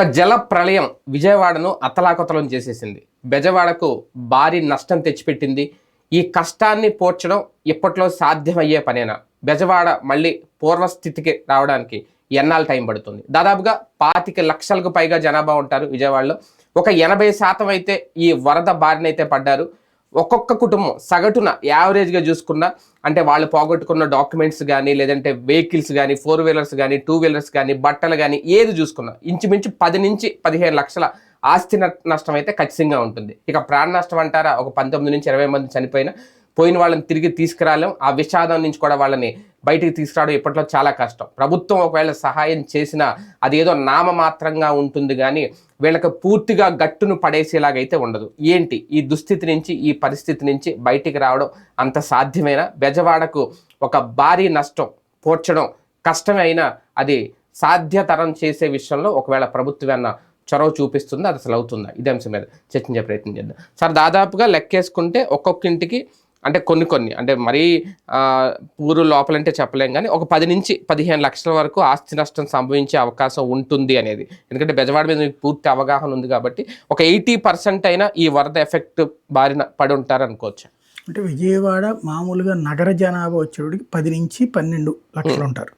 ఒక జల ప్రళయం విజయవాడను అతలాకుతలం చేసేసింది. బెజవాడకు భారీ నష్టం తెచ్చిపెట్టింది. ఈ కష్టాన్ని పోడ్చడం ఇప్పట్లో సాధ్యమయ్యే పనేనా? బెజవాడ మళ్ళీ పూర్వస్థితికి రావడానికి ఎన్నాళ్ళు టైం పడుతుంది? దాదాపుగా పాతిక లక్షలకు పైగా జనాభా ఉంటారు విజయవాడలో. ఒక ఎనభై శాతం అయితే ఈ వరద బారినైతే పడ్డారు. ఒక్కొక్క కుటుంబం సగటున యావరేజ్గా చూసుకున్నా అంటే వాళ్ళు పోగొట్టుకున్న డాక్యుమెంట్స్ కానీ లేదంటే వెహికల్స్ కానీ ఫోర్ వీలర్స్ కానీ టూ వీలర్స్ కానీ బట్టలు కానీ ఏది చూసుకున్నా ఇంచుమించు పది నుంచి పదిహేను లక్షల ఆస్తి న- నష్టం అయితే ఖచ్చితంగా ఉంటుంది. ఇక ప్రాణ నష్టం అంటారా? ఒక పంతొమ్మిది నుంచి ఇరవై మంది చనిపోయిన పోయిన వాళ్ళని తిరిగి తీసుకురాలేం ఆ విషాదం నుంచి కూడా వాళ్ళని బయటికి తీసుకురావడం ఇప్పట్లో చాలా కష్టం. ప్రభుత్వం ఒకవేళ సహాయం చేసినా అదేదో నామమాత్రంగా ఉంటుంది కానీ వీళ్ళకి పూర్తిగా గట్టును పడేసేలాగైతే ఉండదు. ఏంటి? ఈ దుస్థితి నుంచి ఈ పరిస్థితి నుంచి బయటికి రావడం అంత సాధ్యమైన? బెజవాడకు ఒక భారీ నష్టం పోడ్చడం కష్టమే అయినా అది సాధ్యతరం చేసే విషయంలో ఒకవేళ ప్రభుత్వం చొరవ చూపిస్తుందా? అది అసలు అవుతుందా? ఇదే అంశం మీద చర్చించే ప్రయత్నం చేద్దాం. సార్ దాదాపుగా లెక్కేసుకుంటే ఒక్కొక్క ఇంటికి అంటే కొన్ని కొన్ని అంటే మరీ ఊరు లోపలంటే చెప్పలేం కానీ ఒక పది నుంచి పదిహేను లక్షల వరకు ఆస్తి నష్టం సంభవించే అవకాశం ఉంటుంది అనేది. ఎందుకంటే బెజవాడ మీద మీకు పూర్తి అవగాహన ఉంది కాబట్టి ఒక ఎయిటీ పర్సెంట్ అయినా ఈ వరద ఎఫెక్ట్ బారిన పడి ఉంటారు అనుకోవచ్చు అంటే విజయవాడ మామూలుగా నగర జనాభా వచ్చేటికి పది నుంచి పన్నెండు లక్షలు ఉంటారు.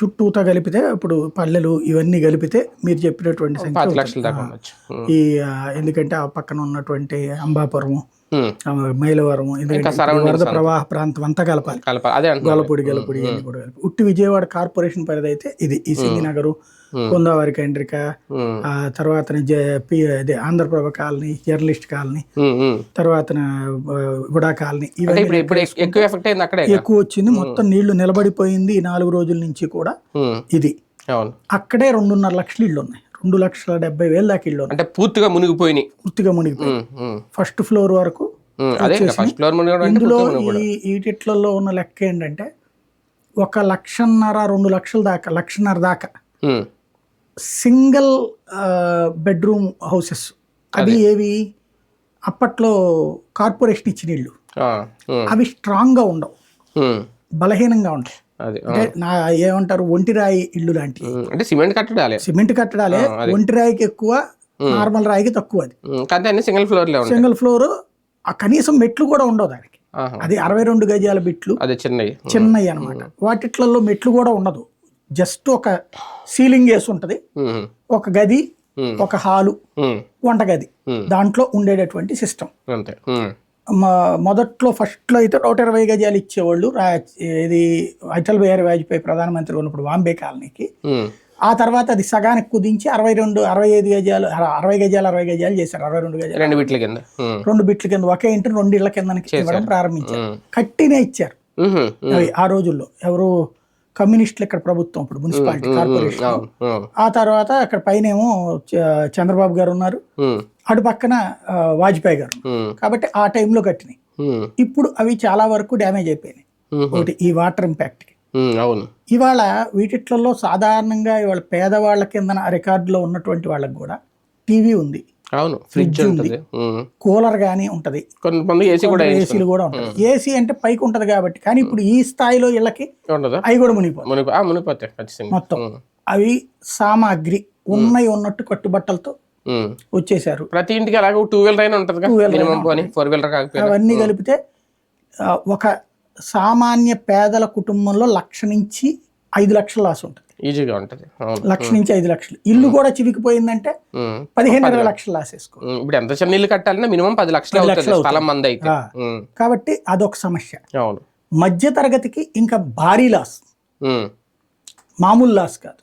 చుట్టూతా కలిపితే ఇప్పుడు పల్లెలు ఇవన్నీ కలిపితే మీరు చెప్పినటువంటి సంఖ్య ఈ ఎందుకంటే ఆ పక్కన ఉన్నటువంటి అంబాపురము surroundings వరద ప్రవాహ ప్రాంతం అంతా కలపాలి. గొల్లపూడి కూడా కలిపి ఉట్టి విజయవాడ కార్పొరేషన్ పరిధి అయితే ఇది ఈ సింగినగరు కొందావరి కేంద్రిక ఉమ్. ఆ తర్వాత అదే ఆంధ్రప్రభ కాలనీ జర్నలిస్ట్ కాలనీ. తర్వాత గుడా కాలనీ ఇవన్నీ ఎక్కువ ఎఫెక్ట్ అయింది అక్కడే ఎక్కువ వచ్చింది. మొత్తం నీళ్ళు నిలబడిపోయింది ఈ నాలుగు రోజుల నుంచి కూడా. ఇది. అక్కడే రెండున్నర లక్షలు ఇళ్ళు ఉన్నాయి రెండు లక్షల డెబ్బై వేల దాకా ఉన్నాయి. అంటే పూర్తిగా మునిగిపోయినాయి. పూర్తిగా మునిగిపోయి ఫస్ట్ ఫ్లోర్ వరకు ఇందులో ఈటిట్లలో ఉన్న లెక్క ఏంటంటే ఒక లక్షన్నర రెండు లక్షల దాకా లక్షన్నర దాకా సింగిల్ బెడ్రూమ్ హౌసెస్. అవి ఏవి? అప్పట్లో కార్పొరేషన్ ఇచ్చిన ఉమ్, అవి స్ట్రాంగ్గా ఉండవు. బలహీనంగా ఉంటాయి నా ఏమంటారు ఒంటిరాయి ఇల్లు లాంటివి అంటే సిమెంట్ కట్టడాలే. సిమెంట్ కట్టడాలే ఒంటి రాయికి ఎక్కువ నార్మల్ రాయికి తక్కువ అది. సింగిల్ ఉంటాయి. సింగిల్ ఫ్లోర్ ఆ కనీసం మెట్లు కూడా ఉండవు దానికి. అది అరవై రెండు గజాల బిట్లు అదే చిన్నవి. చిన్నవి అనమాట వాటిట్లలో మెట్లు కూడా ఉండదు. జస్ట్ ఒక సీలింగ్ వేసి ఉంటది. ఒక గది. ఒక హాలు ఉమ్, వంటగది. ఉమ్. దాంట్లో ఉండేటటువంటి సిస్టమ్. అంతే. ఉమ్, మొదట్లో ఫస్ట్లో అయితే నూట ఇరవై గజాలు ఇచ్చేవాళ్ళు ఇది అటల్ బిహారీ వాజ్పేయి ప్రధానమంత్రి ఉన్నప్పుడు బాంబే కాలనీకి. ఆ తర్వాత అది సగానికి కుదించి అరవై రెండు అరవై ఐదు గజాలు అర- అరవై గజాలు అరవై గజాలు చేశారు అరవై రెండు గజాలు. రెండు వీట్ల కింద. రెండు బిట్ల కింద ఒకే ఇంటి రెండు ఇళ్ళ కింద ఇవ్వడం ప్రారంభించారు. కట్టినే ఇచ్చారు. ఆ రోజుల్లో ఎవరు కమ్యూనిస్టులు ఇక్కడ ప్రభుత్వం ఇప్పుడు మున్సిపాలిటీ కార్పొరేషన్. ఆ తర్వాత అక్కడ పైన ఏమో చంద్రబాబు గారు ఉన్నారు. అటు పక్కన వాజ్పేయి గారు కాబట్టి ఆ టైంలో కట్టినాయి. ఇప్పుడు అవి చాలా వరకు డ్యామేజ్ అయిపోయినాయి. ఒకటి ఈ వాటర్ ఇంపాక్ట్కి. ఉమ్, అవును. ఇవాళ వీటిట్లలో సాధారణంగా ఇవాళ పేదవాళ్ళ కింద రికార్డులో ఉన్నటువంటి వాళ్ళకి కూడా టీవీ ఉంది. అవును. ఫ్రిడ్జ్ ఉంటుంది. కూలర్ కానీ ఉంటది. కొంతమంది ఏసీ కూడా ఏసీలు కూడా ఉంటుంది ఏసీ అంటే పైకి ఉంటది కాబట్టి కానీ ఇప్పుడు ఈ స్థాయిలో ఇళ్ళకి ఉండదా? అవి కూడా మునిగిపోతాయి. మొత్తం. అవి సామాగ్రి ఉన్నాయి ఉన్నట్టు కట్టుబట్టలతో. వచ్చేసారు. ప్రతి ఇంటికి అలాగే టూ వీలర్ అయినా ఉంటుంది ఫోర్ వీలర్ అవన్నీ కలిపితే ఒక సామాన్య పేదల కుటుంబంలో లక్ష నుంచి ఐదు లక్షల లాస్ ఉంటుంది. ఈజీగా ఉంటుంది. లక్ష నుంచి ఐదు లక్షలు. ఇల్లు కూడా చివికిపోయిందంటే. పదిహేను ఇరవై లక్షలు లాస్ వేసుకో ఉమ్, ఇప్పుడు ఎంత చిన్న ఇల్లు కట్టాలన్నా మినిమం పది లక్షలు స్థలం మంది అయితే కాబట్టి అదొక సమస్య. అవును. మధ్య తరగతికి ఇంకా భారీ లాస్. మామూలు లాస్ కాదు.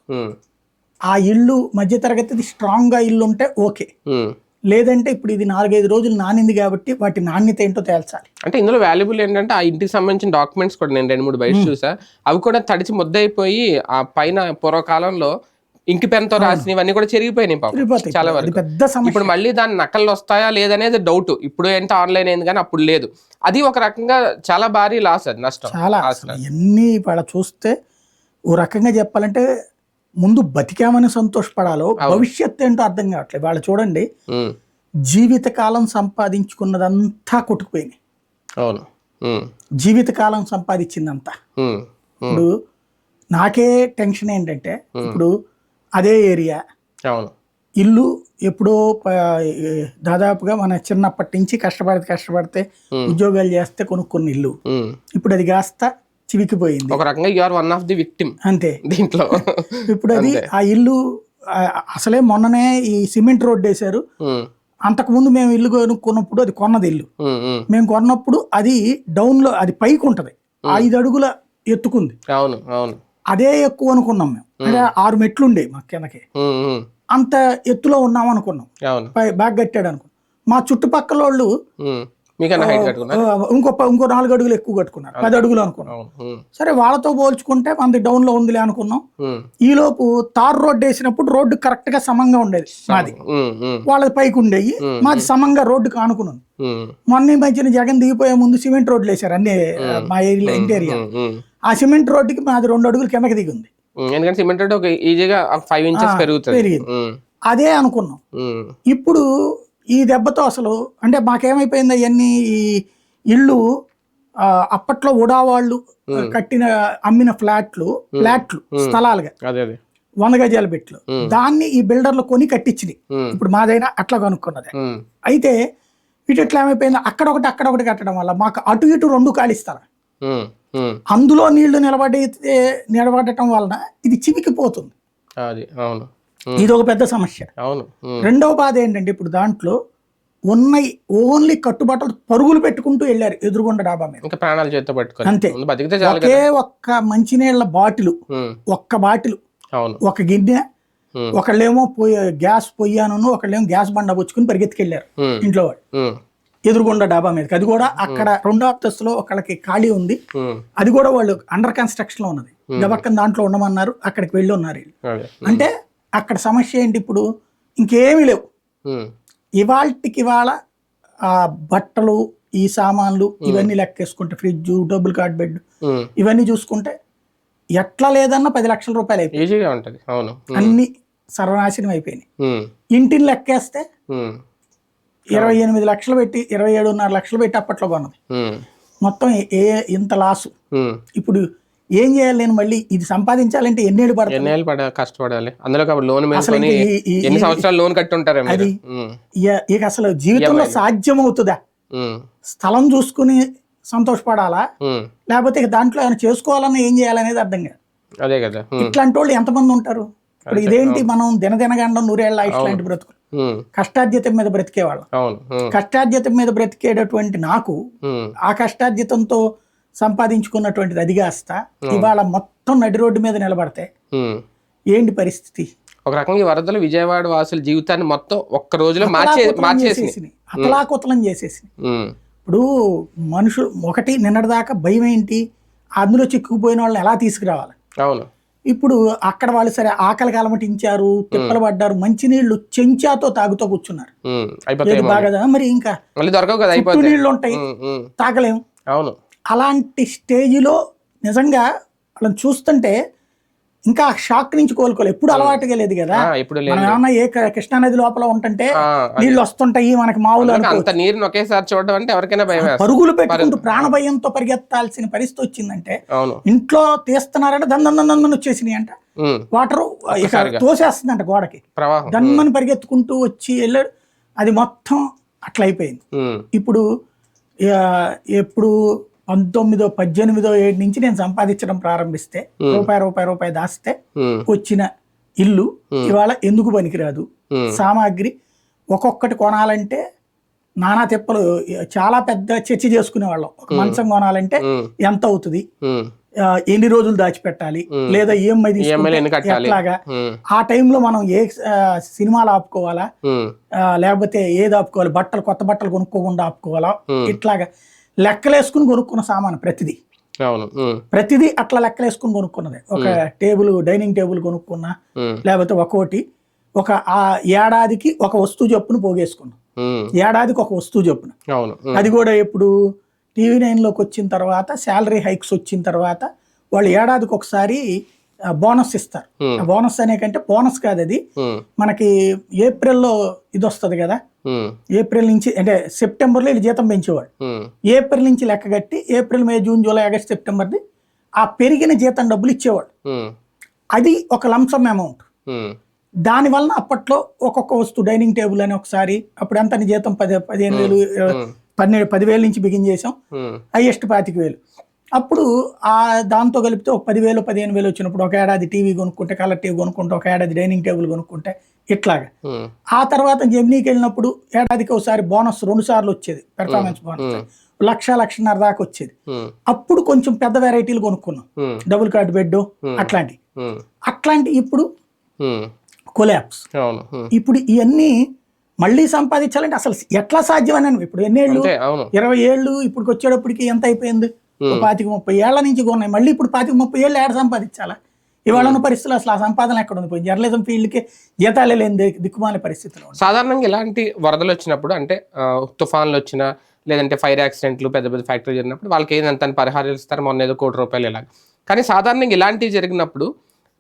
ఆ ఇల్లు మధ్య తరగతిది స్ట్రాంగ్గా ఇల్లు ఉంటే ఓకే. లేదంటే ఇప్పుడు ఇది నాలుగైదు రోజులు నానింది కాబట్టి వాటి నాణ్యత ఏంటో తేల్చాలి. అంటే ఇందులో వాల్యుబుల్ ఏంటంటే ఆ ఇంటికి సంబంధించిన డాక్యుమెంట్స్ కూడా నేను రెండు మూడు బయట చూసా. అవి కూడా తడిచి ముద్దయిపోయి ఆ పైన పూర్వకాలంలో ఇంకి పెన్తో రాసినవన్నీ కూడా చెరిగిపోయినాయి పాపం చాలా వరకు. పెద్ద ఇప్పుడు మళ్ళీ దాని నకళ్ళు వస్తాయా లేదనేది డౌట్ ఇప్పుడు ఏంటో ఆన్లైన్ అయింది కానీ అప్పుడు లేదు. అది ఒక రకంగా చాలా భారీ లాస్ అది నష్టం. చాలా ఎన్ని వాళ్ళ చూస్తే ఓ రకంగా చెప్పాలంటే ముందు బతికామని సంతోషపడాలో భవిష్యత్తు ఏంటో అర్థం కావట్లేదు. వాళ్ళు చూడండి జీవితకాలం సంపాదించుకున్నదంతా కొట్టుకుపోయినాయి అవును. జీవితకాలం సంపాదించిందంతా. ఇప్పుడు నాకే టెన్షన్ ఏంటంటే ఇప్పుడు అదే ఏరియా. అవును. ఇల్లు ఎప్పుడో దాదాపుగా మన చిన్నప్పటి నుంచి కష్టపడితే కష్టపడితే. ఉద్యోగాలు చేస్తే కొనుక్కున్న ఇల్లు. ఇప్పుడు అది కాస్త చివికిపోయింది. ఒక రకంగా you are one of the victim అంతే. దీంట్లో. ఇప్పుడు అది ఆ ఇల్లు అసలే మొన్ననే ఈ సిమెంట్ రోడ్ వేశారు. అంతకుముందు మేము ఇల్లు కొనుక్కున్నప్పుడు అది కొన్నది ఇల్లు. మేము కొన్నప్పుడు అది డౌన్లో అది పైకి ఉంటది. ఐదు అడుగుల ఎత్తుకుంది. అవును అవును. అదే ఎక్కువ అనుకున్నాం మేము. అంటే ఆరు మెట్లు ఉండే మా కిందకి. అంత ఎత్తులో ఉన్నాం అనుకున్నాం. బాగా కట్టాడు అనుకున్నాం. మా చుట్టుపక్కల వాళ్ళు. మీకన్నా హైట్ కట్టుకున్నా ఆ, ఇంకో ఇంకో నాలుగు అడుగులు ఎక్కువ కట్టుకున్నారు పది అడుగులు అనుకున్నాం. సరే వాళ్ళతో పోల్చుకుంటే మనది డౌన్లో ఉందిలే అనుకున్నాం ఉమ్. ఈలోపు తార్ రోడ్డు వేసినప్పుడు రోడ్డు కరెక్ట్గా సమంగా ఉండేది మాది. వాళ్ళది పైకి ఉండేవి మాది సమంగా రోడ్డుకి ఆనుకున్నాం ఉమ్. మొన్న ఈ మధ్యన జగన్ దిగిపోయే ముందు సిమెంట్ రోడ్లు వేశారు అన్ని మా ఏరియా ఇంటి ఏరియా. ఆ సిమెంట్ రోడ్డుకి మాది రెండు అడుగులు కిందకి దిగింది. ఎందుకంటే సిమెంట్ ఒక ఈజీగా ఫైవ్ ఇంచెస్ పెరుగుతుంది పెరిగింది. అదే అనుకున్నాం. ఇప్పుడు ఈ దెబ్బతో అసలు అంటే మాకేమైపోయింది అవన్నీ ఈ ఇళ్ళు అప్పట్లో ఉడా వాళ్ళు కట్టిన అమ్మిన ఫ్లాట్లు ఫ్లాట్లు స్థలాలుగా. వంద గజాల పెట్లు దాన్ని ఈ బిల్డర్లు కొని కట్టించింది. ఇప్పుడు మాదైనా అట్లా కనుక్కున్నది. అయితే ఇటు ఎట్లా ఏమైపోయింది? అక్కడ ఒకటి అక్కడ ఒకటి కట్టడం వల్ల మాకు అటు ఇటు రెండు కాలిస్తారు. అందులో నీళ్ళు నిలబడితే నిలబడటం వలన ఇది చివికిపోతుంది. అది అవును. ఇది ఒక పెద్ద సమస్య. అవును. రెండవ బాధ ఏంటంటే ఇప్పుడు దాంట్లో ఉన్నాయి ఓన్లీ కట్టుబట్టలు పరుగులు పెట్టుకుంటూ వెళ్ళారు ఎదురుగుండ డాబా మీద. ఇంకా ప్రాణాలు చేత్తో పట్టుకొని. అంతే. ఒకే ఒక్క మంచినీళ్ళ బాటిలు. ఒక్క బాటిల్ అవును. ఒక గిన్నె. ఒకళ్ళేమో పొయ్యి గ్యాస్ పొయ్యాను ఒకళ్ళేమో గ్యాస్ బండ పుచ్చుకుని పరిగెత్తుకెళ్ళారు. ఇంట్లో వాళ్ళు. ఎదురుగుండ డాబా మీదకి అది కూడా అక్కడ రెండో అంతస్తులో ఒకళ్ళకి ఖాళీ ఉంది. అది కూడా వాళ్ళు అండర్ కన్స్ట్రక్షన్లో ఉన్నది గబక్కన దాంట్లో ఉండమన్నారు అక్కడికి వెళ్ళి ఉన్నారు అంటే అక్కడ సమస్య ఏంటి ఇప్పుడు ఇంకేమీ లేవు. ఇవాళకి ఇవాళ ఆ బట్టలు ఈ సామాన్లు ఇవన్నీ లెక్కేసుకుంటే ఫ్రిడ్జ్ డబుల్ కార్డ్ బెడ్. ఇవన్నీ చూసుకుంటే ఎట్లా లేదన్నా పది లక్షల రూపాయలు అయిపోయి ఈజీగా ఉంటది అవును. అన్ని సర్వనాశనం అయిపోయినాయి. ఇంటిని లెక్కేస్తే. ఇరవై ఎనిమిది లక్షలు పెట్టి ఇరవై ఏడున్నర లక్షలు పెట్టి అప్పట్లో కొన్నది. మొత్తం ఏ ఇంత లాసు. ఇప్పుడు ఏం చేయాలి నేను మళ్ళీ? ఇది సంపాదించాలంటే ఎన్నేళ్ళు పడుతుంది? ఎన్నేళ్ళు పడ కష్టపడాలి. అందులో కాబట్టి లోన్ ఎన్ని సంవత్సరాలు లోన్ కట్టి ఉంటారా అది. ఇక- అసలు జీవితంలో సాధ్యం అవుతుందా. స్థలం చూసుకుని సంతోషపడాలా. లేకపోతే ఇక దాంట్లో ఏమైనా చేసుకోవాలన్నా ఏం చేయాలనేది అర్థం కాదు. అదే కదా. ఇట్లాంటి వాళ్ళు ఎంతమంది ఉంటారు? ఇప్పుడు ఇదేంటి మనం దినదినగండం నూరేళ్ళ ఇట్లాంటి బ్రతుకులు ఉమ్. కష్టార్జితం మీద బ్రతికేవాళ్ళం. కష్టార్జితం మీద బ్రతికేటటువంటి నాకు. ఆ కష్టార్జితంతో సంపాదించుకున్నటువంటిది అది కాస్త ఇవాళ మొత్తం నడి రోడ్డు మీద నిలబడితే ఉమ్. ఏంటి పరిస్థితి? ఒక రకంగా వరదలు విజయవాడ వాసుల జీవితాన్ని మొత్తం ఒక్క రోజులో మార్చే అతలాకుతలం మార్చేసి చేసేసినాయి అతలాకుతలం చేసేసి ఇప్పుడు మనుషులు ఒకటి నిన్నటిదాకా భయం ఏంటి? అందులో చిక్కుకుపోయిన వాళ్ళని ఎలా తీసుకురావాలి? అవును. ఇప్పుడు అక్కడ వాళ్ళు సరే ఆకలికి అలమటించారు తిప్పలు పడ్డారు మంచినీళ్ళు చెంచాతో తాగుతూ కూర్చున్నారు. బాగా మరి. ఇంకా నీళ్ళు ఉంటాయి ఉమ్. ఉమ్. తాగలేం అవును. అలాంటి స్టేజిలో నిజంగా వాళ్ళని చూస్తుంటే ఇంకా షాక్ నుంచి కోలుకోలేదు ఎప్పుడు అలవాటుగా లేదు కదా. ఇప్పుడు ఏమన్నా ఏ కృష్ణానది లోపల ఉంటుంటే నీళ్ళు వస్తుంటాయి మనకి మామూలు అంత నీరుని ఒకేసారి చూడడం అంటే ఎవరికైనా భయం వేస్తుంది. పరుగులు పెట్టుకుంటూ ప్రాణభయంతో పరిగెత్తాల్సిన పరిస్థితి వచ్చిందంటే ఇంట్లో తీస్తున్నారంటే దందన్ వచ్చేసినాయి అంట. వాటర్ ఇక తోసేస్తుందంట గోడకి. దన్మని పరిగెత్తుకుంటూ వచ్చి వెళ్ళాడు అది మొత్తం అట్లా అయిపోయింది ఉమ్. ఇప్పుడు ఎప్పుడు పంతొమ్మిదో పద్దెనిమిదో ఏడు నుంచి నేను సంపాదించడం ప్రారంభిస్తే రూపాయి రూపాయి రూపాయి దాస్తే. వచ్చిన ఇల్లు ఇవాళ ఎందుకు పనికిరాదు. సామాగ్రి ఒక్కొక్కటి కొనాలంటే నానా తిప్పలు చాలా పెద్ద చర్చ చేసుకునే వాళ్ళం ఒక మంచం కొనాలంటే. ఎంత అవుతుంది? ఎన్ని రోజులు దాచిపెట్టాలి? లేదా ఈఎంఐ ఎన్ని కట్టాలి? ఎట్లాగా. ఆ టైంలో మనం ఏ సినిమాలు ఆపుకోవాలా? లేకపోతే ఏది ఆపుకోవాలి? బట్టలు కొత్త బట్టలు కొనుక్కోకుండా ఆపుకోవాలా. ఇట్లాగా. లెక్కలేసుకుని కొనుక్కున్న సామాను ప్రతిదీ అవును. ప్రతిదీ అట్లా లెక్కలేసుకుని కొనుక్కున్నది ఒక టేబుల్ డైనింగ్ టేబుల్ కొనుక్కున్నా. లేకపోతే ఒక్కోటి ఒక ఆ ఏడాదికి ఒక వస్తువు చొప్పున పోగేసుకున్నాం. ఏడాదికి ఒక వస్తువు చొప్పున. అది కూడా ఇప్పుడు టీవీ నైన్లోకి వచ్చిన తర్వాత శాలరీ హైక్స్ వచ్చిన తర్వాత వాళ్ళు ఏడాదికి ఒకసారి బోనస్ ఇస్తారు బోనస్ అనే కంటే బోనస్ కాదు అది. మనకి ఏప్రిల్లో ఇది వస్తుంది కదా. ఏప్రిల్ నుంచి అంటే సెప్టెంబర్లో వీళ్ళు జీతం పెంచేవాడు. ఏప్రిల్ నుంచి లెక్క కట్టి April May June July August సెప్టెంబర్ది ఆ పెరిగిన జీతం డబ్బులు ఇచ్చేవాడు. అది ఒక లంసమ్ అమౌంట్. దాని వలన అప్పట్లో ఒక్కొక్క వస్తువు డైనింగ్ టేబుల్ అని ఒకసారి అప్పుడు ఎంత జీతం? పది పదిహేను వేలు పన్నెండు పదివేల నుంచి బిగిన్ చేసాం. హైయెస్ట్ పాతిక వేలు. అప్పుడు ఆ దాంతో కలిపితే ఒక పదివేలు పదిహేను వేలు వచ్చినప్పుడు ఒక ఏడాది టీవీ కొనుక్కుంటే కలర్ టీవీ కొనుక్కుంటే ఒక ఏడాది డైనింగ్ టేబుల్ కొనుక్కుంటే ఇట్లాగా. ఆ తర్వాత జెమినీకి వెళ్ళినప్పుడు ఏడాదికి ఒకసారి బోనస్ రెండు సార్లు వచ్చేది పెర్ఫార్మెన్స్ బోనస్. లక్ష లక్షన్నర దాకా వచ్చేది. అప్పుడు కొంచెం పెద్ద వెరైటీలు కొనుక్కున్నాం. డబుల్ కార్డ్ బెడ్ అట్లాంటి అట్లాంటి ఇప్పుడు కొలాప్స్ ఇప్పుడు ఇవన్నీ మళ్ళీ సంపాదించాలంటే అసలు ఎట్లా సాధ్యమని ఇప్పుడు ఎన్నేళ్ళు? అంతే అవును. ఇరవై ఏళ్ళు ఇప్పుడు వచ్చేటప్పటికి ఎంత అయిపోయింది? పాతిక ముప్పై ఏళ్ళ నుంచి కొన్నాయి మళ్ళీ ఇప్పుడు పాతిక ముప్పై ఏళ్ళు ఏడ సంపాదించాలా? ఇవాళ ఉన్న పరిస్థితులు అసలు ఆ సంపాదన ఎక్కడ ఉంది పోయి జర్నలిజం ఫీల్డ్కి జీతాలే లేని దిక్కుమాల పరిస్థితులు. సాధారణంగా ఇలాంటి వరదలు వచ్చినప్పుడు అంటే తుఫాన్లు వచ్చినా లేదంటే ఫైర్ యాక్సిడెంట్లు పెద్ద పెద్ద ఫ్యాక్టరీ జరిగినప్పుడు వాళ్ళకి ఏదంత పరిహారాలు ఇస్తారు? మొన్న ఏదో కోటి రూపాయలు ఇలా కానీ సాధారణంగా ఇలాంటివి జరిగినప్పుడు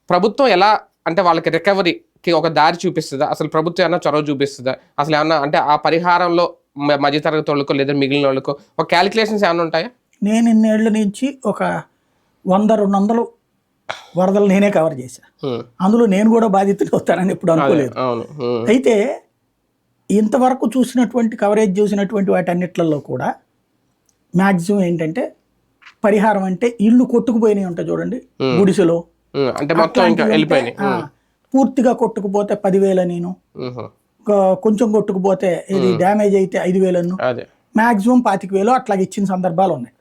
ప్రభుత్వం ఎలా అంటే వాళ్ళకి రికవరీకి ఒక దారి చూపిస్తుందా? అసలు ప్రభుత్వం ఏమైనా చొరవ చూపిస్తుందా? అసలు ఏమన్నా అంటే ఆ పరిహారంలో మధ్యతరగతి వాళ్ళకో లేదా మిగిలిన వాళ్ళకో ఒక క్యాలిక్యులేషన్స్ ఏమైనా ఉంటాయా? నేను ఇన్నేళ్ళ నుంచి ఒక వంద రెండు వందలు వరదలు నేనే కవర్ చేశా. అందులో నేను కూడా బాధితులు అవుతానని ఇప్పుడు అదే, అనుకోలేదు. అయితే ఇంతవరకు చూసినటువంటి కవరేజ్ చూసినటువంటి వాటన్నిట్లలో కూడా మ్యాక్సిమం ఏంటంటే పరిహారం అంటే ఇల్లు కొట్టుకుపోయినాయి ఉంటాయి చూడండి. గుడిసెలో. అంటే మొత్తం పూర్తిగా కొట్టుకుపోతే పదివేల నేను. కొంచెం కొట్టుకుపోతే ఇది డ్యామేజ్ అయితే ఐదు వేలను మాక్సిమం పాతిక వేలు అట్లాగే ఇచ్చిన సందర్భాలు ఉన్నాయి.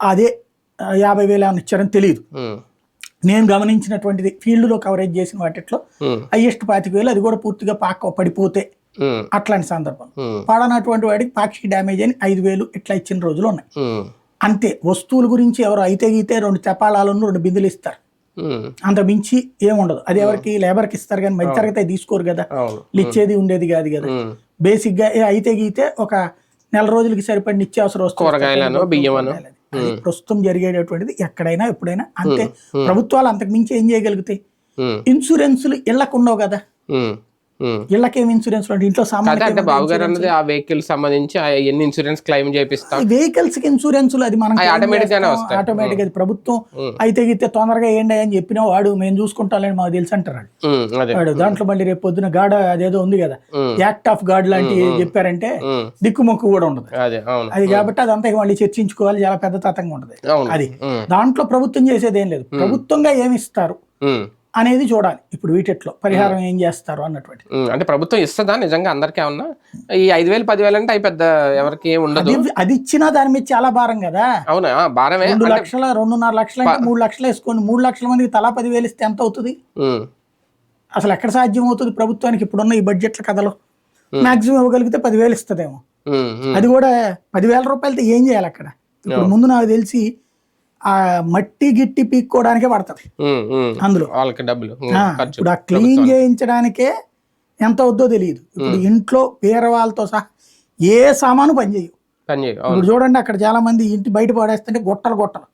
అదే యాభై వేలు ఏమైనా ఇచ్చారని తెలియదు. నేను గమనించినటువంటిది ఫీల్డ్లో కవరేజ్ చేసిన వాటిట్లో ఉమ్, హైయెస్ట్ పాతిక వేలు అది కూడా పూర్తిగా పాక పడిపోతే అట్లాంటి సందర్భం. పాడనటువంటి వాడికి పాక్షిక డ్యామేజ్ అని ఐదు వేలు ఇట్లా ఇచ్చిన రోజులు ఉన్నాయి. అంతే వస్తువుల గురించి ఎవరు అయితే గీతే రెండు తెపాళాలను రెండు బిందులు ఇస్తారు. అంత మించి ఏముండదు. అది ఎవరికి లేబర్కి ఇస్తారు కానీ మధ్య తరగతి తీసుకోరు కదా. ఇచ్చేది ఉండేది కాదు కదా. ఉమ్, బేసిక్గా ఏ అయితే గీతే ఒక నెల రోజులకి సరిపడిన నిత్యావసర వస్తువులు. అది ప్రస్తుతం జరిగేటటువంటిది ఎక్కడైనా ఎప్పుడైనా. అంతే. ప్రభుత్వాలు అంతకు మించి ఏం చేయగలుగుతాయి? ఇన్సూరెన్సులు ఇళ్ళకు ఉండవు కదా. ఇళ్ళకేం ఇన్సూరెన్స్ ఇంట్లో అంటే బాబు గారు అన్నది ఆ వెహికల్ సంబంధించి ఎన్ని ఇన్సూరెన్స్ క్లెయిమ్ చేపిస్తాం? వెహికల్స్కి ఇన్సూరెన్సులు అది మనం గానే వస్తాయి. ఆటోమేటిక్ అది ప్రభుత్వం ఉమ్. అయితే గీతే తొందరగా ఏంటి అని చెప్పినా వాడు మేము చూసుకుంటామని మాకు తెలుసు అంటారు వాడు. దాంట్లో మళ్ళీ రేపు పొద్దున గాడ అదేదో ఉంది కదా యాక్ట్ ఆఫ్ గాడ్ లాంటివి చెప్పారంటే దిక్కుమొక్కు కూడా ఉండదు. అదే కాబట్టి అదంతా మళ్ళీ చర్చించుకోవాలి చాలా పెద్ద తతంగా ఉంటది అది దాంట్లో ప్రభుత్వం చేసేది ఏం లేదు. ప్రభుత్వంగా ఏమి ఇస్తారు? అనేది చూడాలి. ఇప్పుడు వీటిట్లో పరిహారం ఏం చేస్తారు అన్నటువంటి. అంటే ప్రభుత్వం ఇస్తుందా నిజంగా అందరికీ ఏమన్నా? ఈ ఐదు వేలు పదివేలు అంటే అవి పెద్ద ఎవరికి ఉండదు. అది ఇచ్చినా దాని మీద చాలా భారం కదా. అవునా? ఆ, భారమే. రెండు లక్షల రెండున్నర లక్షలు అంటే మూడు లక్షలు వేసుకోండి. మూడు లక్షల మందికి తలా పదివేలు ఇస్తే ఎంత అవుతుంది? అసలు ఎక్కడ సాధ్యం అవుతుంది ప్రభుత్వానికి ఇప్పుడున్న ఈ బడ్జెట్ల కథలో? మాక్సిమం ఇవ్వగలిగితే పదివేలు ఇస్తుందేమో. అది కూడా పదివేల రూపాయలతో ఏం చేయాలి అక్కడ? ఇప్పుడు ముందు నాకు తెలిసి ఆ మట్టి గిట్టి పీక్కోవడానికే ఉమ్. అందులో. వాళ్ళకి డబ్బులు. ఇప్పుడు ఆ క్లీన్ చేయించడానికే ఎంత అవుద్దో తెలియదు. ఇప్పుడు ఇంట్లో పేరవాళ్ళతో సహా ఏ సామాను పనిచేయవు. ఇప్పుడు చూడండి అక్కడ చాలా మంది ఇంటి బయట పడేస్తుంటే గొట్టలు గొట్టలు.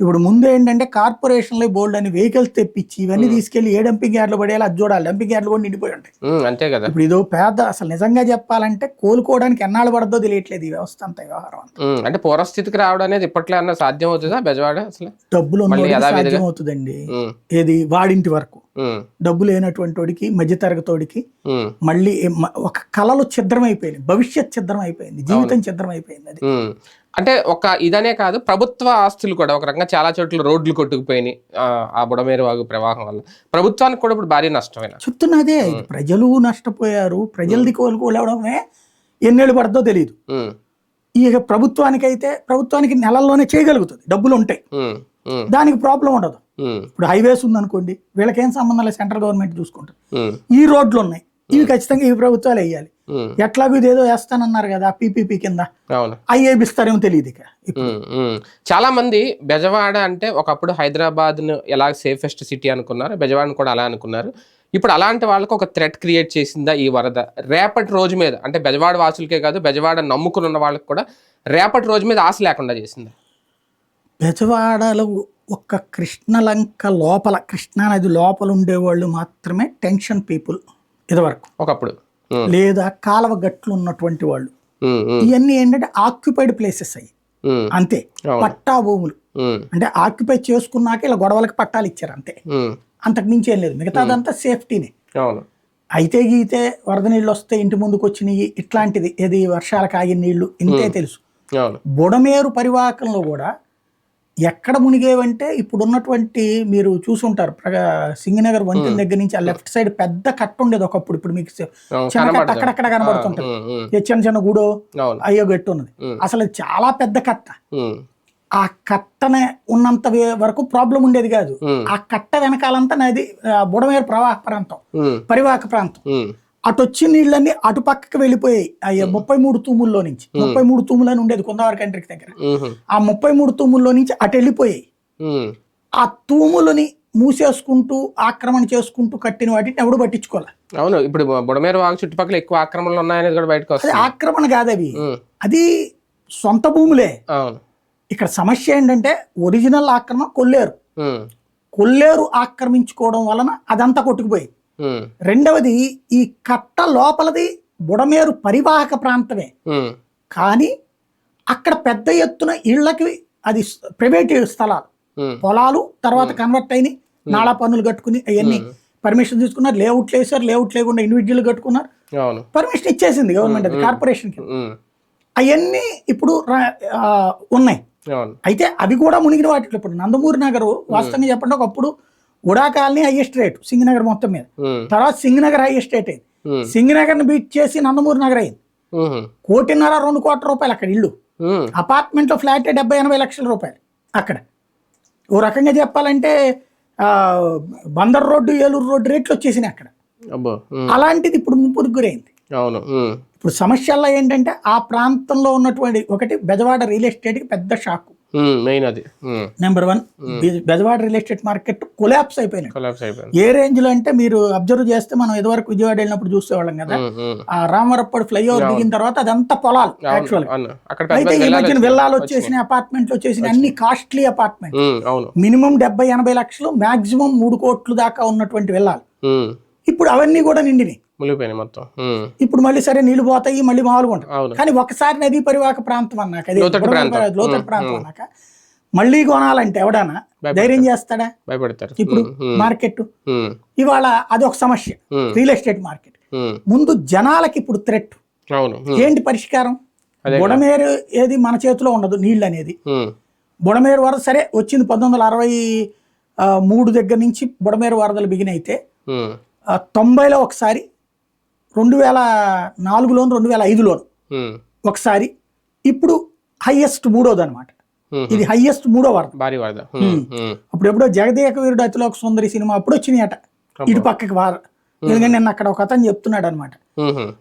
ఇప్పుడు ముందు ఏంటంటే కార్పొరేషన్లో బోల్డ్ అని వెహికల్స్ తెప్పించి ఇవన్నీ తీసుకెళ్ళి ఏ డంపింగ్ యార్డ్లో పడేయాలి అది చూడాలి. డంపింగ్ యార్డ్లు కూడా నిండిపోయి ఉంటాయి. అంతే కదా. ఇప్పుడు ఇదో పెద్ద అసలు నిజంగా చెప్పాలంటే కోలుకోవడానికి ఎన్నాళ్ళు పడద్దో తెలియట్లేదు ఈ వ్యవస్థ అంతా వ్యవహారం అంటే పూర్వస్థితికి రావడం అనేది ఇప్పట్లో అన్న సాధ్యం అవుతుందా బెజవాడ అసలు? డబ్బులు? సాధ్యం అవుతుందండి ఏది? వాడింటి వరకు. డబ్బు లేనటువంటి వాడికి మధ్యతరగతోడికి మళ్ళీ ఒక కళలు ఛిద్రం అయిపోయింది భవిష్యత్ ఛిద్రం అయిపోయింది. జీవితం ఛిద్రం అయిపోయింది అది. అంటే ఒక ఇదనే కాదు ప్రభుత్వ ఆస్తులు కూడా ఒక రకంగా చాలా చోట్ల రోడ్లు కొట్టుకుపోయినాయి ఆ, బుడమేరు వాగు ప్రవాహం వల్ల. ప్రభుత్వానికి కూడా ఇప్పుడు భారీ నష్టమైన? చెప్తున్నదే ప్రజలు నష్టపోయారు ప్రజలది కోలుకోలేవడమే ఎన్నేళ్ళు పడదో తెలియదు ఇక ప్రభుత్వానికైతే ప్రభుత్వానికి నెలల్లోనే చేయగలుగుతుంది డబ్బులు ఉంటాయి. దానికి ప్రాబ్లం ఉండదు. ఇప్పుడు హైవేస్ ఉందనుకోండి వీళ్ళకేం సంబంధం లేదు సెంట్రల్ గవర్నమెంట్ చూసుకుంటుంది. ఉమ్, ఈ రోడ్లు ఉన్నాయి ఇవి ఖచ్చితంగా ఈ ప్రభుత్వాలు వేయాలి. ఎట్లాగో ఇదేదో వేస్తానన్నారు కదా పీపీపీ కింద. అవును. అవి వేపిస్తారేమో తెలియదు ఇక. చాలా మంది బెజవాడ అంటే ఒకప్పుడు హైదరాబాద్ను ఎలా సేఫెస్ట్ సిటీ అనుకున్నారు బెజవాడను కూడా అలా అనుకున్నారు. ఇప్పుడు అలాంటి వాళ్ళకి ఒక థ్రెట్ క్రియేట్ చేసిందా ఈ వరద? రేపటి రోజు మీద అంటే బెజవాడ వాసులకే కాదు బెజవాడ నమ్ముకుని ఉన్న వాళ్ళకి కూడా రేపటి రోజు మీద ఆశ లేకుండా చేసిందా? బెజవాడలో ఒక్క కృష్ణలంక లోపల కృష్ణానది లోపల ఉండేవాళ్ళు మాత్రమే టెన్షన్ పీపుల్. ఇదివరకు. ఒకప్పుడు. లేదా కాలవ గట్లు ఉన్నటువంటి వాళ్ళు. ఇవన్నీ ఏంటంటే ఆక్యుపైడ్ ప్లేసెస్ అయ్యి. అంతే. పట్టా భూములు. అంటే ఆక్యుపై చేసుకున్నాక ఇలా గొడవలకి పట్టాలు ఇచ్చారు అంతే. అంతకు మించి ఏం లేదు. మిగతాదంతా సేఫ్టీనే అయితే గీతే వరద నీళ్ళు వస్తే ఇంటి ముందుకు వచ్చినాయి ఇట్లాంటిది. ఏది వర్షాలకు ఆగిన నీళ్ళు ఇంతే తెలుసు. బుడమేరు పరివాహకంలో కూడా ఎక్కడ మునిగేవంటే ఇప్పుడు ఉన్నటువంటి మీరు చూసుంటారు. సింగనగర్ వంతెన దగ్గర నుంచి ఆ లెఫ్ట్ సైడ్ పెద్ద కట్ట ఉండేది ఒకప్పుడు. ఇప్పుడు మీకు చిన్న కట్ట. అక్కడక్కడ కనబడుతుంటది. చిన్న చిన్న గుడో అయ్యో గట్టు ఉన్నది అసలు చాలా పెద్ద కట్ట. ఆ కట్టనే ఉన్నంత వరకు ప్రాబ్లం ఉండేది కాదు. ఆ కట్ట వెనకాలంతా నది బుడమేరు ప్రవాహ ప్రాంతం పరివాహక ప్రాంతం. అటు వచ్చిన నీళ్ళన్నీ అటు పక్కకి వెళ్ళిపోయాయి. ఆ ముప్పై మూడు తూముల్లో నుంచి. ముప్పై మూడు తూములు అని ఉండేది కుందవారి కంట్రికి దగ్గర. ఆ ముప్పై మూడు తూముల్లో నుంచి అటు వెళ్ళిపోయాయి. ఆ తూములని మూసేసుకుంటూ ఆక్రమణ చేసుకుంటూ కట్టిన వాటిని ఎవడు పట్టించుకోవాలి అవును ఇప్పుడు బుడమేరు వాగు చుట్టుపక్కల ఎక్కువ ఆక్రమణలు ఉన్నాయనేది కూడా బయటకు అది వస్తుంది. ఆక్రమణ కాదు అవి. అది సొంత భూములే. అవును. ఇక్కడ సమస్య ఏంటంటే ఒరిజినల్ ఆక్రమణ కొల్లేరు. కొల్లేరు ఆక్రమించుకోవడం వలన అదంతా కొట్టుకుపోయి ఉమ్, రెండవది ఈ కట్ట లోపలది బుడమేరు పరివాహక ప్రాంతమే. కానీ అక్కడ పెద్ద ఎత్తున ఇళ్ళకి అది ప్రైవేట్ స్థలాలు. పొలాలు తర్వాత కన్వర్ట్ అయినాయి నాళా పన్నులు కట్టుకుని అవన్నీ పర్మిషన్ తీసుకున్నారు లేఅవుట్లు వేసారు లేఅవుట్ లేకుండా ఇండివిజువల్ కట్టుకున్నారు. పర్మిషన్ ఇచ్చేసింది గవర్నమెంట్ అది కార్పొరేషన్కి. అవన్నీ ఇప్పుడు ఉన్నాయి. అయితే అవి కూడా మునిగిన వాటిలో ఇప్పుడు నందమూరి నగర్ వాస్తవంగా చెప్పండి ఒకప్పుడు UDA colony highest rate Singhnagar మొత్తం మీద. తర్వాత సింగనగర్ హైయెస్ట్ రేట్ అయింది. ఉమ్, సింగనగర్ని బీట్ చేసి నందమూరి నగర్ అయింది. కోటిన్నర రెండు కోట్ల రూపాయలు అక్కడ ఇల్లు. ఉమ్, అపార్ట్మెంట్లో ఫ్లాట్ డెబ్బై ఎనభై లక్షల రూపాయలు అక్కడ. ఓ రకంగా చెప్పాలంటే బందర్ రోడ్డు ఏలూరు రోడ్డు రేట్లు వచ్చేసినాయి అక్కడ. అలాంటిది ఇప్పుడు ముంపుకు గురైంది. అవును ఇప్పుడు సమస్యల్లో ఏంటంటే ఆ ప్రాంతంలో ఉన్నటువంటి ఒకటి బెజవాడ రియల్ ఎస్టేట్కి పెద్ద షాక్ మెయిన్ అది. Number one Bezawada real estate market collapse అయిపోయినాయి. కొలాప్స్ అయిపోయింది. ఏ రేంజ్లో అంటే మీరు అబ్జర్వ్ చేస్తే మనం ఇదివరకు విజయవాడ వెళ్ళినప్పుడు చూసేవాళ్ళం కదా. ఆ రామవరప్పడు ఫ్లైఓవర్ దిగిన తర్వాత అదంతా పొలాలు యాక్చువల్ అయితే ఈ మధ్యన. విల్లాలు వచ్చేసిన అపార్ట్మెంట్లు వచ్చేసిన అన్ని కాస్ట్లీ అపార్ట్మెంట్ మినిమం డెబ్బై ఎనభై లక్షలు మాక్సిమం మూడు కోట్లు దాకా ఉన్నటువంటి విల్లాలు. ఇప్పుడు అవన్నీ కూడా నిండినాయి. మునిగిపోయినాయి మొత్తం. ఇప్పుడు మళ్ళీ సరే నీళ్ళు పోతాయి మళ్ళీ మామూలుగా ఉంటాయి. కానీ ఒకసారి నదీ పరివాహక ప్రాంతం అన్నాక లోతట్టు ప్రాంతం. అన్నాక మళ్ళీ కొనాలంటే భయపడతారు. ధైర్యం చేస్తాడా? భయపడతారు. ఇప్పుడు మార్కెట్ ఇవాళ అది ఒక సమస్య. Real estate market. ముందు జనాలకి ఇప్పుడు థ్రెట్ ఏంటి పరిష్కారం? బుడమేరు ఏది మన చేతిలో ఉండదు నీళ్ళు అనేది. బుడమేరు వరద సరే వచ్చింది పంతొమ్మిది వందల అరవై మూడు దగ్గర నుంచి బుడమేరు వరదలు బిగిన్ అయితే ఉమ్, ఆ, తొంభైలో ఒకసారి రెండు వేల నాలుగులోను రెండు వేల ఐదులోను ఒకసారి. ఇప్పుడు హైయెస్ట్ మూడోది అనమాట ఇది హైయెస్ట్ మూడో వరద భారీ వరద. అప్పుడు ఎప్పుడో జగదేక వీరుడు అతిలోక సుందరి సినిమా అప్పుడు వచ్చినాయట. ఇటు పక్కకి వార. ఎందుకంటే నేను అక్కడ ఒక అతను చెప్తున్నాడు అనమాట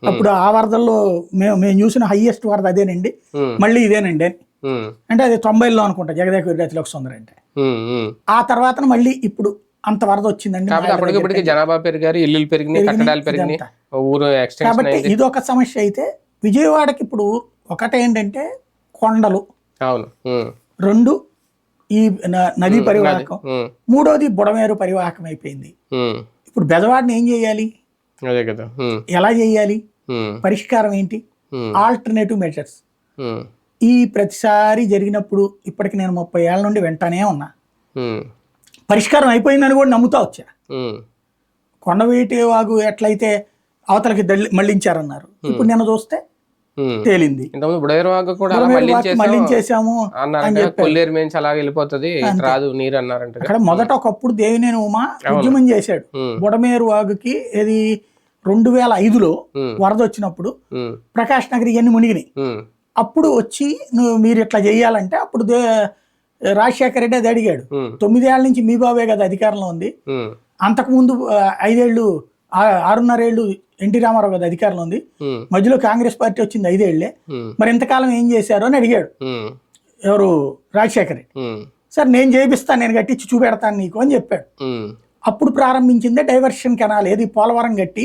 అప్పుడు ఆ వరదల్లో మేము మేము చూసిన హైయెస్ట్ వరద అదేనండి. మళ్ళీ ఇదేనండి అని. అంటే అది తొంభైలో అనుకుంటా జగదేక వీరుడు అతిలోక సుందరి అంటే. ఆ తర్వాత మళ్ళీ ఇప్పుడు అంత వరద వచ్చిందండి కాబట్టి ఇప్పటికి జనాభా పెరిగారు ఇల్లులు పెరిగినాయి కట్టడాలు పెరిగినాయి. ఊరు కాబట్టి ఇది ఒక సమస్య అయితే విజయవాడకి ఇప్పుడు ఒకటేంటంటే కొండలు. అవును రెండు ఈ నదీ పరివాహకం. మూడోది బుడమేరు పరివాహకం అయిపోయింది. ఇప్పుడు బెజవాడిని ఏం చేయాలి? అదే కదా ఎలా చేయాలి? పరిష్కారం ఏంటి? ఆల్టర్నేటివ్ మెజర్స్ ఈ ప్రతిసారి జరిగినప్పుడు ఇప్పటికి నేను ముప్పై ఏళ్ళ నుండి వెంటనే ఉన్నా. పరిష్కారం అయిపోయిందని కూడా నమ్ముతా వచ్చా. కొండవీటి వాగు ఎట్లయితే అవతలకి మళ్ళించారన్నారు. ఇప్పుడు నేను చూస్తే. తేలింది. అలా మళ్ళించేసాము కొల్లేరు మేంచి అలాగ వెళ్ళిపోతుంది రాదు నీరు అన్నారంట అక్కడ మొదట ఒకప్పుడు దేవినేని ఉమా ఉద్యమం చేశాడు. బుడమేరు వాగుకి ఇది రెండు వేల ఐదులో వరద వచ్చినప్పుడు ప్రకాష్ నగర్ ఇవన్నీ మునిగినాయి. అప్పుడు వచ్చి నువ్వు మీరు ఇట్లా చేయాలంటే అప్పుడు దే రాజశేఖర రెడ్డి అది అడిగాడు. తొమ్మిదేళ్ళ నుంచి మీ బాబే కదా అధికారంలో ఉంది. ఉమ్, అంతకుముందు ఆ, ఐదేళ్ళు ఆ- ఆరున్నరేళ్ళు ఎన్టీ రామారావు కదా అధికారంలో ఉంది. మధ్యలో కాంగ్రెస్ పార్టీ వచ్చింది ఐదేళ్ళే. మరి ఇంతకాలం ఏం చేశారు అని అడిగాడు. ఎవరు? రాజశేఖర రెడ్డి. సార్ నేను చేపిస్తాను నేను కట్టించి చూపెడతాను నీకు అని చెప్పాడు. అప్పుడు ప్రారంభించిందే డైవర్షన్ కెనాల్ ఏది పోలవరం కట్టి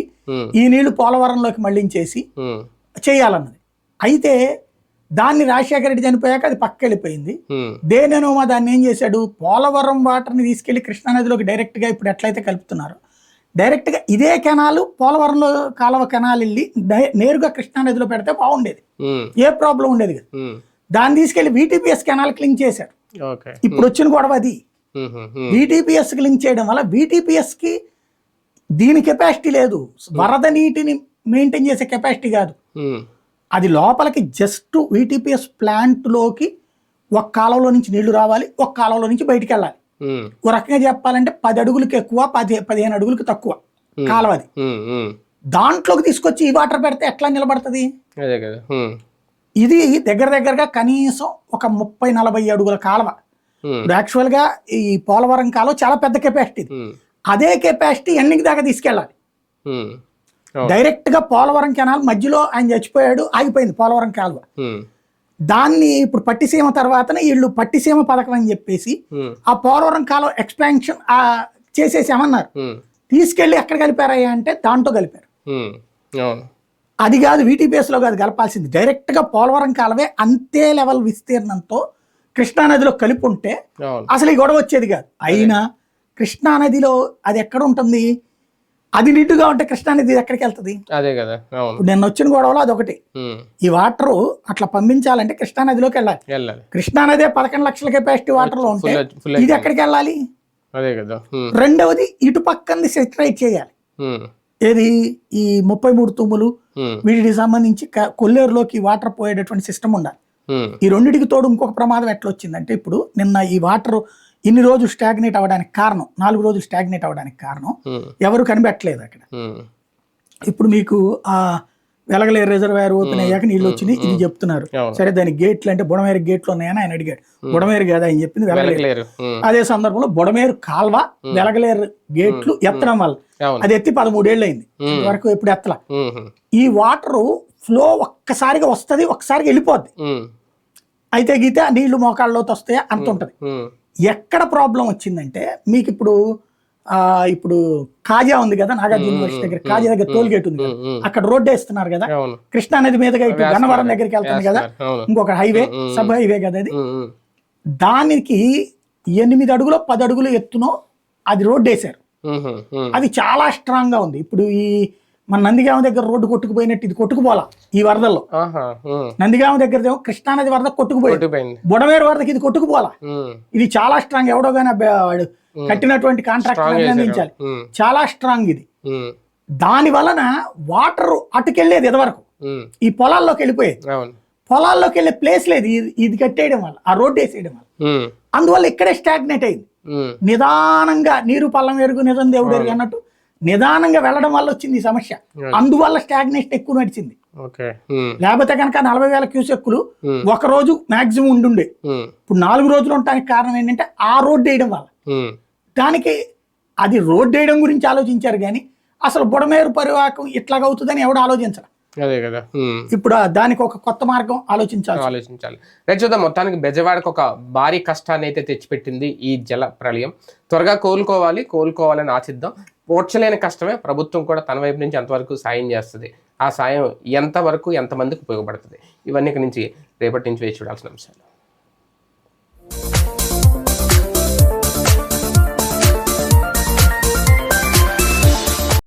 ఈ నీళ్ళు పోలవరంలోకి మళ్ళించేసి ఉమ్, చేయాలన్నది. అయితే దాన్ని రాజశేఖర రెడ్డి చనిపోయాక అది పక్క వెళ్ళిపోయింది. దేనేనోమా దాన్ని ఏం చేశాడు? పోలవరం వాటర్ని తీసుకెళ్ళి కృష్ణానదిలోకి డైరెక్ట్గా ఇప్పుడు ఎట్లయితే కలుపుతున్నారు. డైరెక్ట్గా ఇదే కెనాలు పోలవరంలో కాలువ కెనాల్ వెళ్ళి నేరుగా కృష్ణానదిలో పెడితే బాగుండేది. ఏ ప్రాబ్లం ఉండేది కదా. దాన్ని తీసుకెళ్ళి వీటీపీఎస్ కెనాల్కి లింక్ చేశారు ఇప్పుడు వచ్చిన గొడవ అది. ఉమ్, ఉమ్, ఉమ్, వీటీపీఎస్కి లింక్ చేయడం వల్ల వీటీపీఎస్కి దీని కెపాసిటీ లేదు. వరద నీటిని మెయింటైన్ చేసే కెపాసిటీ కాదు. అది లోపలికి జస్ట్ వీటీపీఎస్ ప్లాంట్లోకి ఒక కాలంలో నుంచి నీళ్ళు రావాలి ఒక కాలంలో నుంచి బయటికి వెళ్ళాలి. ఒక రకంగా చెప్పాలంటే పది అడుగులకి ఎక్కువ పది పదిహేను అడుగులకి తక్కువ కాలువ అది. ఉమ్, ఉమ్. దాంట్లోకి తీసుకొచ్చి ఈ వాటర్ పెడితే ఎట్లా నిలబడుతుంది? ఇది దగ్గర దగ్గరగా కనీసం ఒక ముప్పై నలభై అడుగుల కాలువ. యాక్చువల్గా ఈ పోలవరం కాలువ చాలా పెద్ద కెపాసిటీ అదే కెపాసిటీ ఎండింగ్ దాకా తీసుకెళ్ళాలి. డైరెక్ట్గా పోలవరం కెనాల్ మధ్యలో ఆయన చచ్చిపోయాడు ఆగిపోయింది పోలవరం కాలువ. దాన్ని ఇప్పుడు పట్టిసీమ తర్వాతనే వీళ్ళు పట్టిసీమ పథకం అని చెప్పేసి ఆ పోలవరం కాలువ ఎక్స్పాన్షన్ చేసేసామన్నారు. ఉమ్, తీసుకెళ్ళి ఎక్కడ కలిపారయ్యా అంటే దాంట్లో కలిపారు. అది కాదు వీటీపీఎస్లో కాదు కలపాల్సింది. డైరెక్ట్గా పోలవరం కాలవే అంతే లెవెల్ విస్తీర్ణంతో కృష్ణానదిలో కలిపి ఉంటే అసలు ఈ గొడవ వచ్చేది కాదు. అయినా కృష్ణానదిలో అది ఎక్కడ ఉంటుంది? అది నిండుగా ఉంటే కృష్ణానది ఎక్కడికి వెళ్తుంది? అదే కదా నిన్న వచ్చిన గొడవలో అదొకటి. ఈ వాటర్ అట్లా పంపించాలంటే కృష్ణానదిలోకి వెళ్ళాలి. వెళ్ళాలి. కృష్ణానదే పదకొండు లక్షల కెపాసిటీ వాటర్లో ఉంటే ఇది ఎక్కడికి వెళ్ళాలి? అదే కదా రెండవది ఇటు పక్కంది సెటరైట్ చేయాలి. ఏది? ఈ ముప్పై మూడు తుమ్ములు వీటికి సంబంధించి కొల్లేరులోకి వాటర్ పోయేటటువంటి సిస్టమ్ ఉండాలి. ఈ రెండింటికి తోడు ఇంకొక ప్రమాదం ఎట్లా వచ్చిందంటే ఇప్పుడు నిన్న ఈ వాటర్ ఇన్ని రోజులు స్టాగ్నేట్ అవ్వడానికి కారణం నాలుగు రోజులు స్టాగ్నేట్ అవ్వడానికి కారణం ఎవరు కనిపెట్టలేదు అక్కడ. ఇప్పుడు మీకు ఆ వెలగలే రిజర్వాయర్ ఓపెన్ అయ్యాక నీళ్ళు వచ్చినాయి ఇది చెప్తున్నారు. సరే దాని గేట్లు అంటే బుడమేరు గేట్లు ఉన్నాయని ఆయన అడిగాడు. బుడమేరు కాదా ఆయన చెప్పింది వెలగలేరు. అదే సందర్భంలో బుడమేరు కాల్వ వెలగలేరు గేట్లు ఎత్తడం వల్ల. అది ఎత్తి పదమూడేళ్ళు అయింది. వరకు ఎప్పుడు ఎత్తల. ఈ వాటర్ ఫ్లో ఒక్కసారిగా వస్తది ఒక్కసారిగా వెళ్ళిపోద్ది. అయితే గీతే ఆ నీళ్ళు మోకాళ్ళలోకి వస్తాయా? అంత ఉంటది ఎక్కడ ప్రాబ్లం వచ్చిందంటే మీకు ఇప్పుడు ఆ ఇప్పుడు కాజా ఉంది కదా నాగార్జున యూనివర్సిటీ దగ్గర కాజా దగ్గర టోల్ గేట్ ఉంది కదా. అక్కడ రోడ్డు వేస్తున్నారు కదా. కృష్ణా నది మీదుగా ఇటు గన్నవరం దగ్గరికి వెళ్తుంది కదా. ఇంకొక హైవే సబ్ హైవే కదా అది. దానికి ఎనిమిది అడుగులు పది అడుగులు ఎత్తునో అది రోడ్డు వేశారు. అది చాలా స్ట్రాంగ్గా ఉంది. ఇప్పుడు ఈ మన నందిగామ దగ్గర రోడ్డు కొట్టుకుపోయినట్టు ఇది కొట్టుకుపోలా ఈ వరదల్లో? నందిగామ దగ్గర కృష్ణానది వరద కొట్టుకుపోయింది. బుడమేరు వరదకి ఇది కొట్టుకుపోలా ఇది చాలా స్ట్రాంగ్ ఎవడో కానీ వాడు కట్టినటువంటి కాంట్రాక్ట్ ఉమ్, చాలా స్ట్రాంగ్ ఇది. దాని వలన వాటర్ అటుకెళ్ళేది ఇదివరకు. ఈ పొలాల్లోకి వెళ్ళిపోయేది. పొలాల్లోకి వెళ్ళే ప్లేస్ లేదు. ఇది- కట్టేయడం వల్ల ఆ రోడ్డు వేసేయడం వల్ల. అందువల్ల ఇక్కడే స్టాగ్నేట్ అయింది. నిదానంగా నీరు పల్లం ఎరుగు నిజం దేవుడు ఎరుగు అన్నట్టు నిదానంగా వెళ్ళడం వల్ల వచ్చింది ఈ సమస్య. అందువల్ల స్టాగ్నేషన్ ఎక్కువ నడిచింది. ఓకే. ఉమ్, లేకపోతే కనుక నలభై వేల క్యూసెక్కులు Hmm. ఒక రోజు మాక్సిమం ఉండుండే. ఉమ్, ఇప్పుడు నాలుగు రోజులు ఉండడానికి కారణం ఏంటంటే ఆ రోడ్డు వేయడం వల్ల. దానికి అది రోడ్డు వేయడం గురించి ఆలోచించారు కానీ అసలు బుడమేరు పరివాహకం ఇట్లాగవుతుందని ఎవడు ఆలోచించరు? అదే కదా. ఇప్పుడు ఆ దానికి ఒక కొత్త మార్గం ఆలోచించాలి ఆలోచించాలి. రైట్ చూద్దాం. మొత్తానికి బెజవాడకు ఒక భారీ కష్టాన్ని అయితే తెచ్చిపెట్టింది ఈ జల ప్రళయం. త్వరగా కోలుకోవాలి. కోలుకోవాలని ఆశిద్దాం. పోడ్చలేని కష్టమే ప్రభుత్వం కూడా తన వైపు నుంచి ఎంతవరకు సాయం చేస్తుంది. ఆ సాయం ఎంతవరకు ఎంతమందికి ఉపయోగపడుతుంది? ఇవన్నీ ఇక్కడి నుంచి రేపటి నుంచి వేచి చూడాల్సిన అంశాలు.